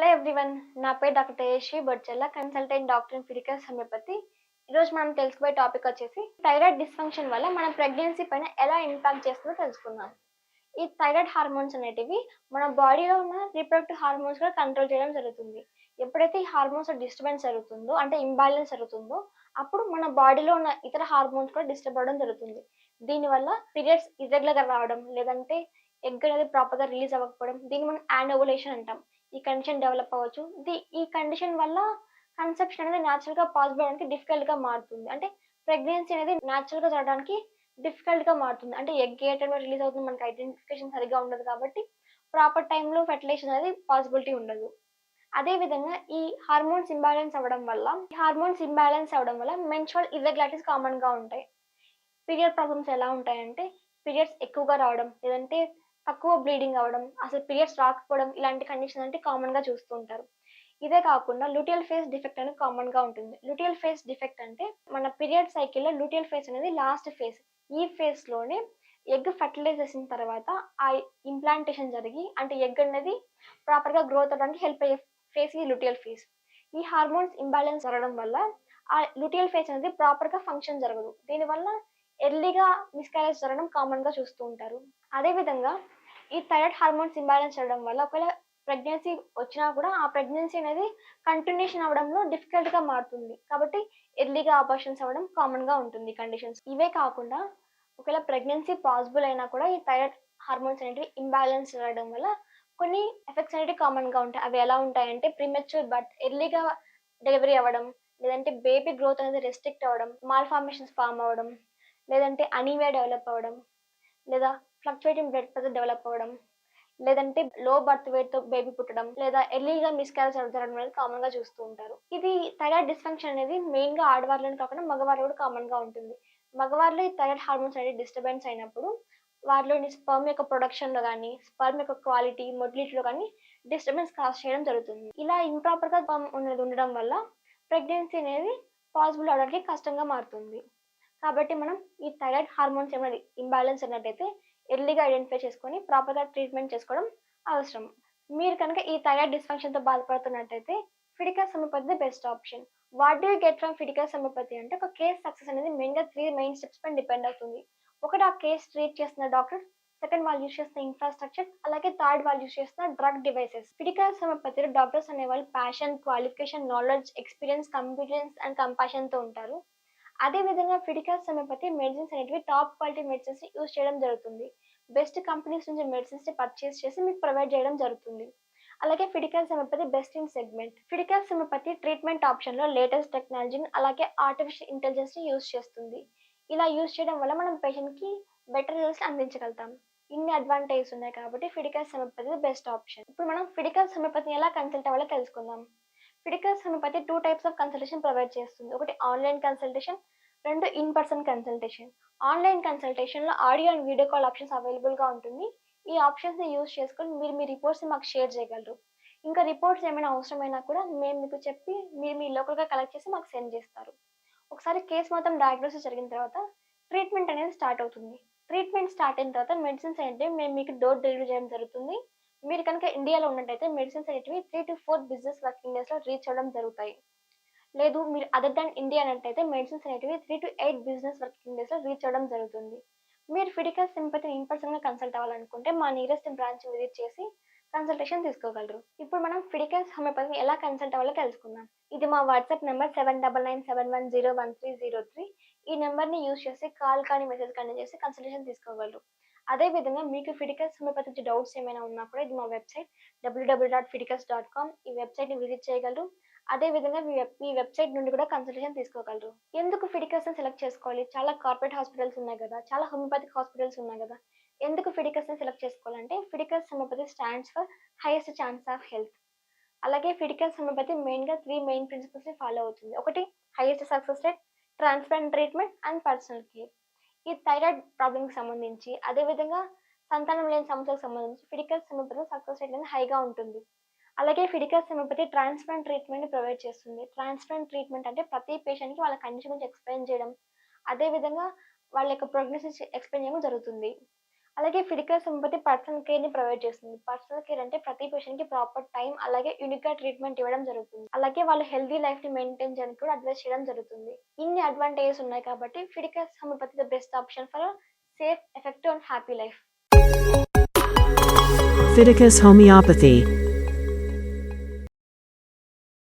Hello everyone నా పేరు doctor Tejaswi Bodchella consultant doctor in Fiticus homeopathy. ఈరోజు మనం తెలుసుకోబోయే టాపిక్ వచ్చేసి థైరాయిడ్ డిస్ఫంక్షన్ వల్ల మన ప్రెగ్నెన్సీ పైన ఎలా ఇంపాక్ట్ చేస్తుందో తెలుసుకుందాం. ఈ థైరాయిడ్ హార్మోన్స్ అనేటివి మన బాడీలో ఉన్న రిప్రొడక్టివ్ హార్మోన్స్ కూడా కంట్రోల్ చేయడం జరుగుతుంది. ఎప్పుడైతే ఈ హార్మోన్స్ డిస్టర్బెన్స్ జరుగుతుందో అంటే ఇంబ్యాలెన్స్ జరుగుతుందో అప్పుడు మన బాడీలో ఉన్న ఇతర హార్మోన్స్ కూడా డిస్టర్బ్ అవ్వడం జరుగుతుంది. దీనివల్ల పీరియడ్స్ ఇర్రెగ్యులర్గా రావడం లేదంటే ఎగ్ అనేది ప్రాపర్గా రిలీజ్ అవ్వకపోవడం దీన్ని మనం యానోవులేషన్ అంటాం. ఈ కండిషన్ డెవలప్ అవ్వచ్చు. ది ఈ కండిషన్ వల్ల కన్సెప్షన్ అనేది natural గా పాసిబుల్ అవడానికి డిఫికల్ట్గా మారుతుంది. అంటే ప్రెగ్నెన్సీ అనేది natural గా జరగడానికి డిఫికల్ట్గా గా మారుతుంది. అంటే ఎగ్ ఏ టైంలో రిలీజ్ అవుతుంది మనకి ఐడెంటిఫికేషన్ సరిగా ఉండదు కాబట్టి ప్రాపర్ టైంలో ఫెర్టిలైజేషన్ అనేది పాసిబిలిటీ ఉండదు. అదే విధంగా ఈ హార్మోన్స్ ఇంబ్యాలెన్స్ అవ్వడం వల్ల ఈ హార్మోన్స్ ఇంబ్యాలెన్స్ అవ్వడం వల్ల మెన్షువల్ ఇర్రెగ్యులారిటీస్ కామన్గా ఉంటాయి. పీరియడ్ ప్రాబ్లమ్స్ ఎలా ఉంటాయంటే పీరియడ్స్ ఎక్కువగా రావడం లేదంటే తక్కువ బ్లీడింగ్ అవ్వడం అసలు పీరియడ్స్ రాకపోవడం ఇలాంటి కండిషన్ అంటే కామన్గా చూస్తూ ఉంటారు. ఇదే కాకుండా లూటియల్ ఫేస్ డిఫెక్ట్ అనేది కామన్గా ఉంటుంది. లూటియల్ ఫేస్ డిఫెక్ట్ అంటే మన పీరియడ్ సైకిల్లో లూటియల్ ఫేస్ అనేది లాస్ట్ ఫేస్ ఈ ఫేస్లోనే ఎగ్ ఫర్టిలైజ్ చేసిన తర్వాత ఆ ఇంప్లాంటేషన్ జరిగి అంటే ఎగ్ అనేది ప్రాపర్గా గ్రోత్ అవడానికి హెల్ప్ అయ్యే ఫేస్ ఈ లూటియల్ ఫేస్ ఈ హార్మోన్స్ ఇంబ్యాలెన్స్ జరగడం వల్ల ఆ లూటియల్ ఫేస్ అనేది ప్రాపర్గా ఫంక్షన్ జరగదు. దీనివల్ల ఎర్లీగా మిస్క్యారేజ్ జరగడం కామన్గా చూస్తూ ఉంటారు. అదేవిధంగా ఈ థైరాయిడ్ హార్మోన్స్ ఇంబ్యాలెన్స్ అవ్వడం వల్ల ఒకవేళ ప్రెగ్నెన్సీ వచ్చినా కూడా ఆ ప్రెగ్నెన్సీ అనేది కంటిన్యూషన్ అవడంలో డిఫికల్ట్గా మారుతుంది. కాబట్టి ఎర్లీగా ఆపరేషన్స్ అవ్వడం కామన్గా ఉంటుంది కండిషన్స్ ఇవే కాకుండా ఒకవేళ ప్రెగ్నెన్సీ పాసిబుల్ అయినా కూడా ఈ థైరాయిడ్ హార్మోన్స్ అనేవి ఇంబ్యాలెన్స్ అవ్వడం వల్ల కొన్ని ఎఫెక్ట్స్ అనేవి కామన్గా ఉంటాయి. అవి ఎలా ఉంటాయంటే ప్రీమెచ్యూర్ బర్త్ ఎర్లీగా డెలివరీ అవ్వడం లేదంటే బేబీ గ్రోత్ అనేది రెస్ట్రిక్ట్ అవ్వడం మాల్ ఫార్మేషన్స్ ఫామ్ అవ్వడం లేదంటే అనీమియా డెవలప్ అవ్వడం లేదా ఫ్లక్చువేటింగ్ బ్లడ్ ప్రెషర్ డెవలప్ అవ్వడం లేదంటే లో బర్త్ వెయిట్తో బేబీ పుట్టడం లేదా ఎర్లీగా మిస్క్యారేజ్ జరగడం అనేది కామన్గా చూస్తూ ఉంటారు. ఇది థైరాయిడ్ డిస్ఫంక్షన్ అనేది మెయిన్గా ఆడవారిలో కాకుండా మగవారిలో కూడా కామన్గా ఉంటుంది. మగవారిలో ఈ థైరాయిడ్ హార్మోన్స్ అనేది డిస్టర్బెన్స్ అయినప్పుడు వారిలోని స్పర్మ్ యొక్క ప్రొడక్షన్లో కానీ స్పర్మ్ యొక్క క్వాలిటీ మొటిలిటీలో కానీ డిస్టర్బెన్స్ కాజ్ చేయడం జరుగుతుంది. ఇలా ఇంప్రాపర్గా ఉన్నది ఉండడం వల్ల ప్రెగ్నెన్సీ అనేది పాసిబుల్ అవడానికి కష్టంగా మారుతుంది. కాబట్టి మనం ఈ థైరాయిడ్ హార్మోన్స్ ఏమైనా ఇంబ్యాలెన్స్ ఉన్నట్టయితే ఎర్లీగా ఐడెంటిఫై చేసుకొని ప్రాపర్గా ట్రీట్మెంట్ చేసుకోవడం అవసరం. మీరు కనుక ఈ థైరాయిడ్ డిస్ఫంక్షన్తో బాధపడుతున్నట్టయితే Fiticus homeopathy best option what do get from Fiticus homeopathy అంటే ఒక కేస్ సక్సెస్ అనేది మెయిన్గా త్రీ మెయిన్ స్టెప్స్ పైన డిపెండ్ అవుతుంది. ఒకటి ఆ కేస్ ట్రీట్ చేస్తున్న డాక్టర్ సెకండ్ వాళ్ళు యూస్ చేస్తున్న ఇన్ఫ్రాస్ట్రక్చర్ అలాగే థర్డ్ వాళ్ళు యూస్ చేస్తున్న డ్రగ్ డివైసెస్ ఫిడికస్ సమపతిలో డాక్టర్స్ అనేవాళ్ళు passion qualification knowledge experience competence and కంపాషన్తో ఉంటారు. అదే విధంగా హోమియోపతి మెడిసిన్స్ అనేటివి టాప్ క్వాలిటీ మెడిసిన్స్ యూజ్ చేయడం జరుగుతుంది. బెస్ట్ కంపెనీస్ నుంచి మెడిసిన్స్ని పర్చేస్ చేసి మీకు ప్రొవైడ్ చేయడం జరుగుతుంది. అలాగే Fiticus homeopathy best in segment Fiticus homeopathy treatment ఆప్షన్లో లేటెస్ట్ టెక్నాలజీని అలాగే ఆర్టిఫిషియల్ ఇంటెలిజెన్స్ని యూజ్ యూస్ చేస్తుంది. ఇలా యూస్ చేయడం వల్ల మనం పేషెంట్కి బెటర్ రిజల్ట్స్ అందించగలుగుతాం. ఇన్ని అడ్వాంటేజెస్ ఉన్నాయి కాబట్టి ఫిడికల్ హోమియోపతి బెస్ట్ ఆప్షన్ ఇప్పుడు మనం ఫిడికల్ హోమియోపతిని ఎలా కన్సల్ట్ అవ్వాలో తెలుసుకుందాం. Fiticus homeopathy two types of consultation provide చేస్తుంది. ఒకటి ఆన్లైన్ కన్సల్టేషన్ రెండు in person consultation online కన్సల్టేషన్లో audio and video call options అవైలబుల్గా ఉంటుంది. ఈ ఆప్షన్స్ని యూజ్ చేసుకొని మీరు మీ రిపోర్ట్స్ని మాకు షేర్ చేయగలరు. ఇంకా రిపోర్ట్స్ ఏమైనా అవసరమైనా కూడా మేము మీకు చెప్పి మీరు మీ లోకల్గా కలెక్ట్ చేసి మాకు సెండ్ చేస్తారు. ఒకసారి కేసు మొత్తం డయాగ్నోసిస్ జరిగిన తర్వాత ట్రీట్మెంట్ అనేది స్టార్ట్ అవుతుంది. ట్రీట్మెంట్ స్టార్ట్ అయిన తర్వాత మెడిసిన్స్ అంటే మేము మీకు డోర్ డెలివరీ చేయడం జరుగుతుంది. మీరు కనుక ఇండియాలో ఉన్నట్టయితే మెడిసిన్స్ అనేటివి three to four business working డేస్లో రీచ్ అవ్వడం జరుగుతాయి. లేదు మీరు అదర్ దాన్ ఇండియా అన్నట్టయితే మెడిసిన్స్ అనేటివి three to eight business working డేస్లో రీచ్ అవ్వడం జరుగుతుంది. మీరు ఫిడికల్ సింపతిని ఇన్ పర్సన్గా కన్సల్ట్ అవ్వాలనుకుంటే మా నియరెస్ట్ బ్రాంచ్ విజిట్ చేసి కన్సల్టేషన్ తీసుకోగలరు. ఇప్పుడు మనం ఫిడికల్స్ హోమియోపతిని ఎలా కన్సల్ట్ అవ్వాలో తెలుసుకుందాం. ఇది మా WhatsApp number seven double nine seven one zero one three zero three ఈ నెంబర్ని యూస్ చేసి కాల్ కానీ మెసేజ్ కానీ చేసి కన్సల్టేషన్ తీసుకోగలరు. అదే విధంగా మీకు ఫిడికల్స్ హోమియోపతి డౌట్స్ ఏమైనా ఉన్నా కూడా ఇది మా website W W dot Fiticus dot com ఈ వెబ్సైట్ని విజిట్ చేయగలరు. అదే విధంగా మీ వెబ్ మీ వెబ్సైట్ నుండి కూడా కన్సల్టేషన్ తీసుకోగలరు. ఎందుకు ఫిడికల్స్ సెలెక్ట్ చేసుకోవాలి? చాలా కార్పొరేట్ హాస్పిటల్స్ ఉన్నాయి కదా చాలా హోమియోపతిక్ హాస్పిటల్స్ ఉన్నాయి కదా ఎందుకు ఫిడికల్స్ని సెలెక్ట్ చేసుకోవాలంటే Fiticus homeopathy stands for highest chance of health. అలాగే ఫిడికల్స్ హోమియోపతి మెయిన్గా త్రీ మెయిన్ ప్రిన్సిపల్స్ని ఫాలో అవుతుంది. ఒకటి highest success rate transparent treatment and personal care. ఈ థైరాయిడ్ ప్రాబ్లమ్కి సంబంధించి అదేవిధంగా సంతానం లేని సమస్యలకు సంబంధించి ఫిడికల్ సెమోపతి సక్సెస్ రేట్ అనేది హైగా ఉంటుంది. అలాగే Fiticus homeopathy transplant treatment provide చేస్తుంది. ట్రాన్స్ప్లాంట్ ట్రీట్మెంట్ అంటే ప్రతి పేషెంట్కి వాళ్ళ కండిషన్ గురించి ఎక్స్ప్లెయిన్ చేయడం. అదేవిధంగా వాళ్ళ యొక్క ప్రోగ్నోసిస్ ఎక్స్ప్లెయిన్ చేయడం జరుగుతుంది. అలాగే ఫిడికల్ సింపతి పర్సనల్ కేర్ని ప్రొవైడ్ చేస్తుంది. పర్సనల్ కేర్ అంటే ప్రతి పేషెంట్కి ప్రాపర్ టైం అలాగే యూనిక్గా ట్రీట్మెంట్ ఇవ్వడం జరుగుతుంది. అలాగే వాళ్ళ హెల్దీ లైఫ్ని మెయింటైన్ చేయడానికి కూడా అడ్వైస్ చేయడం జరుగుతుంది. ఇన్ని అడ్వాంటేజెస్ ఉన్నాయి కాబట్టి Fiticus homeopathy the best option for safe effective and happy life Fiticus Homeopathy.